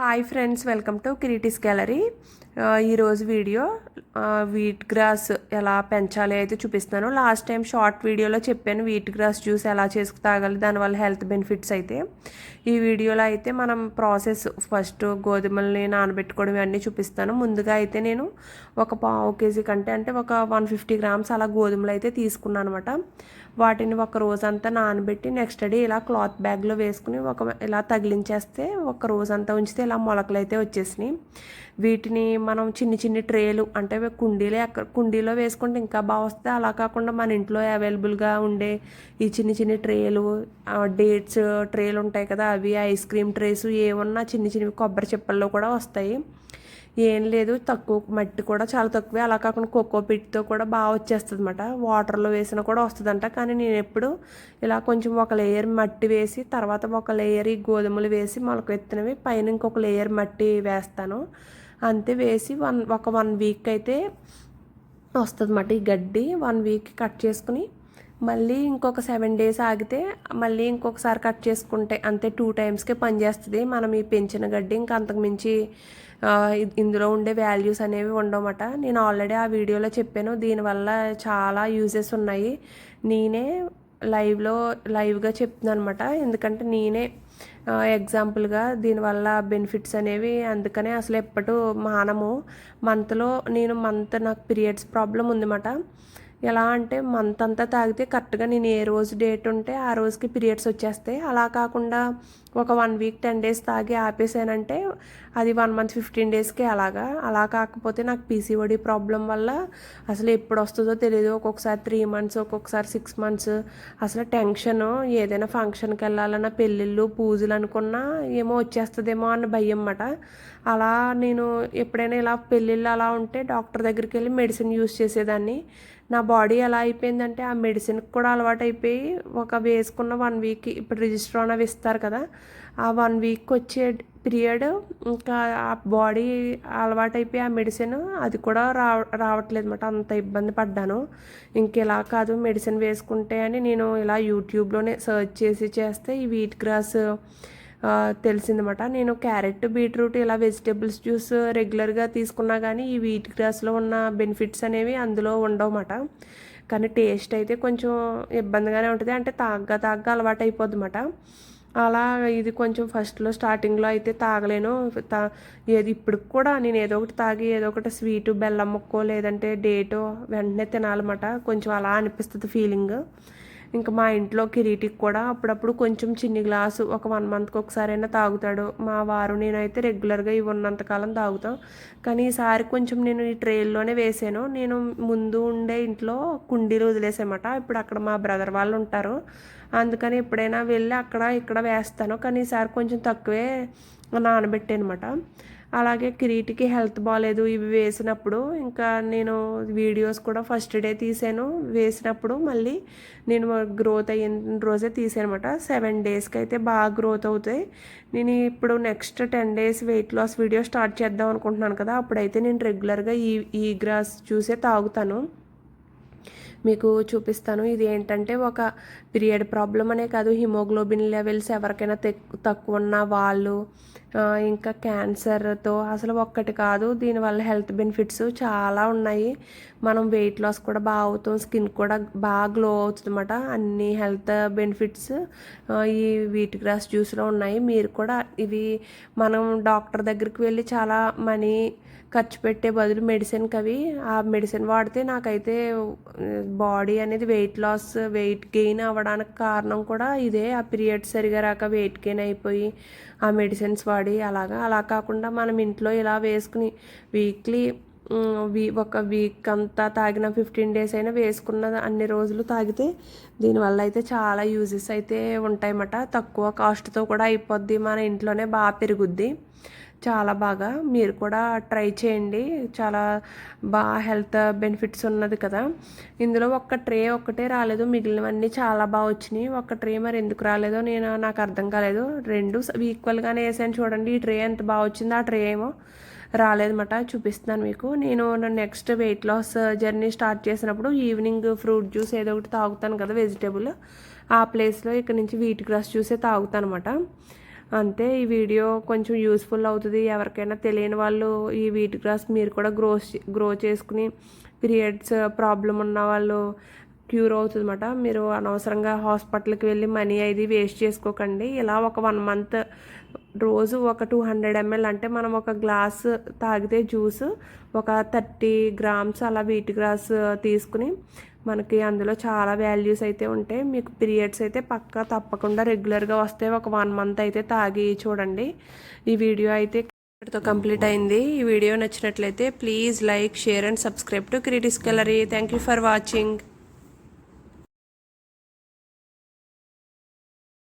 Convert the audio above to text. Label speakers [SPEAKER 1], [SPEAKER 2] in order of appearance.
[SPEAKER 1] Hi friends welcome to Kriti's gallery. ఈరోజు video wheat grass ఎలా పెంచాలి అయితే చూపిస్తున్నాను. లాస్ట్ టైం షార్ట్ వీడియోలో చెప్పాను వీట్ గ్రాస్ జ్యూస్ ఎలా చేసుకు తాగాలి దానివల్ల హెల్త్ బెనిఫిట్స్ అయితే. ఈ వీడియోలో అయితే మనం ప్రాసెస్ ఫస్ట్ గోధుమల్ని నానబెట్టుకోవడం ఇవన్నీ చూపిస్తాను. ముందుగా అయితే నేను ఒక పావు కేజీ కంటే అంటే ఒక వన్ ఫిఫ్టీ గ్రామ్స్ అలా గోధుమలు అయితే తీసుకున్నాను అనమాట వాటిని ఒక రోజంతా నానబెట్టి నెక్స్ట్ డే ఇలా క్లాత్ బ్యాగ్లో వేసుకుని ఒక ఇలా తగిలించేస్తే ఒక రోజంతా ఉంచితే ఇలా మొలకలు అయితే వచ్చేసినాయి. వీటిని మనం చిన్ని చిన్ని ట్రేలు అంటే కుండీలే ఎక్కడ కుండీలో వేసుకుంటే ఇంకా బాగా వస్తే అలా కాకుండా మన ఇంట్లో అవైలబుల్గా ఉండే ఈ చిన్ని చిన్ని ట్రేలు డేట్స్ ట్రేలు ఉంటాయి కదా అవి ఐస్ క్రీమ్ ట్రేస్ ఏమన్నా చిన్ని చిన్నవి కొబ్బరి చిప్పల్లో కూడా వస్తాయి. ఏం లేదు తక్కువ మట్టి కూడా చాలా తక్కువే. అలా కాకుండా కోకో పిట్తో కూడా బాగా వచ్చేస్తుంది అనమాట వాటర్లో వేసినా కూడా వస్తుందంట. కానీ నేను ఎప్పుడు ఇలా కొంచెం ఒక లేయర్ మట్టి వేసి తర్వాత ఒక లేయర్ ఈ గోధుమలు వేసి మొలక ఎత్తినవి పైన ఇంకొక లేయర్ మట్టి వేస్తాను. అంతే వేసి వన్ ఒక వన్ వీక్ అయితే వస్తుంది అన్నమాట ఈ గడ్డి. వన్ వీక్ కట్ చేసుకుని మళ్ళీ ఇంకొక సెవెన్ డేస్ ఆగితే మళ్ళీ ఇంకొకసారి కట్ చేసుకుంటే అంతే టూ టైమ్స్కే పనిచేస్తుంది మనం ఈ పెంచిన గడ్డి ఇంకా అంతకుమించి ఇందులో ఉండే వాల్యూస్ అనేవి ఉండవమాట. నేను ఆల్రెడీ ఆ వీడియోలో చెప్పాను. దీనివల్ల చాలా యూజెస్ ఉన్నాయి. నేనే లైవ్లో లైవ్గా చెప్తున్నాను అనమాట ఎందుకంటే నేనే ఎగ్జాంపుల్గా దీనివల్ల బెనిఫిట్స్ అనేవి అందుకనే అసలు ఎప్పటి మానము. మంత్లో నేను మంత్ నాకు పీరియడ్స్ ప్రాబ్లం ఉందన్నమాట. ఎలా అంటే మంత్ అంతా తాగితే కరెక్ట్గా నేను ఏ రోజు డేట్ ఉంటే ఆ రోజుకి పీరియడ్స్ వచ్చేస్తాయి. అలా కాకుండా ఒక వన్ వీక్ టెన్ డేస్ తాగి ఆపేసానంటే అది వన్ మంత్ ఫిఫ్టీన్ డేస్కి అలాగా. అలా కాకపోతే నాకు పీసీఓడి ప్రాబ్లం వల్ల అసలు ఎప్పుడు వస్తుందో తెలియదు ఒక్కొక్కసారి త్రీ మంత్స్ ఒక్కొక్కసారి సిక్స్ మంత్స్ అసలు టెన్షన్ ఏదైనా ఫంక్షన్కి వెళ్ళాలన్నా పెళ్ళిళ్ళు పూజలు అనుకున్నా ఏమో వచ్చేస్తుందేమో అన్న భయం అన్నమాట. అలా నేను ఎప్పుడైనా ఇలా పెళ్ళిళ్ళు అలా ఉంటే డాక్టర్ దగ్గరికి వెళ్ళి మెడిసిన్ యూస్ చేసేదాన్ని. నా బాడీ ఎలా అయిపోయిందంటే ఆ మెడిసిన్కి కూడా అలవాటు అయిపోయి ఒక వేసుకున్న వన్ వీక్ ఇప్పుడు రిజిస్టర్ అవి ఇస్తారు కదా ఆ వన్ వీక్ వచ్చే పీరియడ్ ఇంకా ఆ బాడీ అలవాటు అయిపోయి ఆ మెడిసిన్ అది కూడా రావ రావట్లేదు అనమాట అంత ఇబ్బంది పడ్డాను. ఇంకెలా కాదు మెడిసిన్ వేసుకుంటే అని నేను ఇలా యూట్యూబ్లోనే సర్చ్ చేసి చేస్తే ఈ వీట్ గ్రాస్ తెలిసిందన్నమాట. నేను క్యారెట్ బీట్రూట్ ఇలా వెజిటేబుల్స్ జ్యూస్ రెగ్యులర్గా తీసుకున్నా కానీ ఈ వీట్ గ్రాస్లో ఉన్న బెనిఫిట్స్ అనేవి అందులో ఉండవన్నమాట. కానీ టేస్ట్ అయితే కొంచెం ఇబ్బందిగానే ఉంటుంది. అంటే తాగ్గా తాగ్గా అలవాటు అయిపోద్ది అనమాట అలా ఇది కొంచెం ఫస్ట్లో స్టార్టింగ్లో అయితే తాగలేను. తా ఏది ఇప్పుడు కూడా నేను ఏదో ఒకటి తాగి ఏదో ఒకటి స్వీటు బెల్లం ముక్కో లేదంటే డేటో వెంటనే తినాలన్నమాట. కొంచెం అలా అనిపిస్తుంది ఫీలింగ్. ఇంకా మా ఇంట్లో కిరీటికి కూడా అప్పుడప్పుడు కొంచెం చిన్ని గ్లాసు ఒక వన్ మంత్కి ఒకసారైనా తాగుతాడు. మా వారు నేనైతే రెగ్యులర్గా ఇవి ఉన్నంతకాలం తాగుతాం. కానీ ఈసారి కొంచెం నేను ఈ ట్రైల్లోనే వేసాను. నేను ముందు ఉండే ఇంట్లో కుండీలు వదిలేసామట ఇప్పుడు అక్కడ మా బ్రదర్ వాళ్ళు ఉంటారు. అందుకని ఎప్పుడైనా వెళ్ళి అక్కడ ఇక్కడ వేస్తాను. కానీ ఈసారి కొంచెం తక్కువే నానబెట్టానమాట అలాగే కిరీటికి హెల్త్ బాగాలేదు ఇవి వేసినప్పుడు. ఇంకా నేను వీడియోస్ కూడా ఫస్ట్ డే తీసాను. వేసినప్పుడు మళ్ళీ నేను గ్రోత్ అయిన రోజే తీసాను అనమాట సెవెన్ డేస్కి అయితే బాగా గ్రోత్ అవుతాయి. నేను ఇప్పుడు next ten days weight loss video start చేద్దాం అనుకుంటున్నాను కదా. అప్పుడైతే నేను రెగ్యులర్గా ఈ ఈ గ్రాస్ చూసే తాగుతాను. మీకు చూపిస్తాను. ఇది ఏంటంటే ఒక పీరియడ్ ప్రాబ్లం అనే కాదు. హిమోగ్లోబిన్ లెవెల్స్ ఎవరికైనా తక్కువ ఉన్న వాళ్ళు ఇంకా క్యాన్సర్తో అసలు ఒక్కటి కాదు. దీనివల్ల హెల్త్ బెనిఫిట్స్ చాలా ఉన్నాయి. మనం వెయిట్ లాస్ కూడా బాగా అవుతాం. స్కిన్ కూడా బాగా గ్లో అవుతుంది అనమాట అన్ని హెల్త్ బెనిఫిట్స్ ఈ వీట్ గ్రాస్ జ్యూస్లో ఉన్నాయి. మీరు కూడా ఇవి మనం డాక్టర్ దగ్గరికి వెళ్ళి చాలా మనీ ఖర్చు పెట్టే బదులు మెడిసిన్కి అవి ఆ మెడిసిన్ వాడితే నాకైతే బాడీ అనేది వెయిట్ లాస్ వెయిట్ గెయిన్ అవ్వడానికి కారణం కూడా ఇదే. ఆ పీరియడ్ సరిగా రాక వెయిట్ గెయిన్ అయిపోయి ఆ మెడిసిన్స్ వాడి అలాగా. అలా కాకుండా మనం ఇంట్లో ఇలా వేసుకుని వీక్లీ వీ ఒక వీక్ అంతా తాగిన ఫిఫ్టీన్ డేస్ అయినా వేసుకున్న అన్ని రోజులు తాగితే దీనివల్ల అయితే చాలా యూజెస్ అయితే ఉంటాయన్నమాట. తక్కువ కాస్ట్తో కూడా అయిపోద్ది. మన ఇంట్లోనే బాగా పెరుగుద్ది. చాలా బాగా. మీరు కూడా ట్రై చేయండి. చాలా బాగా హెల్త్ బెనిఫిట్స్ ఉన్నది కదా. ఇందులో ఒక్క ట్రే ఒక్కటే రాలేదు. మిగిలినవన్నీ చాలా బాగా వచ్చినాయి. ఒక్క ట్రే మరి ఎందుకు రాలేదో నేను నాకు అర్థం కాలేదు. రెండు ఈక్వల్గానే వేసాను చూడండి. ఈ ట్రే ఎంత బాగా వచ్చిందో ఆ ట్రే ఏమో రాలేదన్నమాట. చూపిస్తున్నాను మీకు. నేను next weight loss journey start చేసినప్పుడు ఈవినింగ్ ఫ్రూట్ జ్యూస్ ఏదో ఒకటి తాగుతాను కదా వెజిటేబుల్. ఆ ప్లేస్లో ఇక్కడ నుంచి వీట్ గ్రాస్ జ్యూసే తాగుతాను అనమాట అంతే ఈ వీడియో కొంచెం యూస్ఫుల్ అవుతుంది. ఎవరికైనా తెలియని వాళ్ళు ఈ వీట్ గ్రాస్ మీరు కూడా గ్రో గ్రో చేసుకుని పీరియడ్స్ ప్రాబ్లం ఉన్న వాళ్ళు క్యూర్ అవుతుంది అనమాట మీరు అనవసరంగా హాస్పిటల్కి వెళ్ళి మనీ అది వేస్ట్ చేసుకోకండి. ఇలా ఒక వన్ మంత్ రోజు ఒక టూ హండ్రెడ్ ఎంఎల్ అంటే మనం ఒక గ్లాస్ తాగితే జ్యూస్ ఒక థర్టీ గ్రామ్స్ అలా వీట్ గ్రాస్ తీసుకుని మనకి అందులో చాలా వాల్యూస్ అయితే ఉంటాయి. మీకు పీరియడ్స్ అయితే పక్కా తప్పకుండా రెగ్యులర్గా వస్తే ఒక వన్ మంత్ అయితే తాగి చూడండి. ఈ వీడియో అయితే ఇక్కడితో కంప్లీట్ అయింది. ఈ వీడియో నచ్చినట్లయితే please like share and subscribe to Kriti's gallery thank you for watching.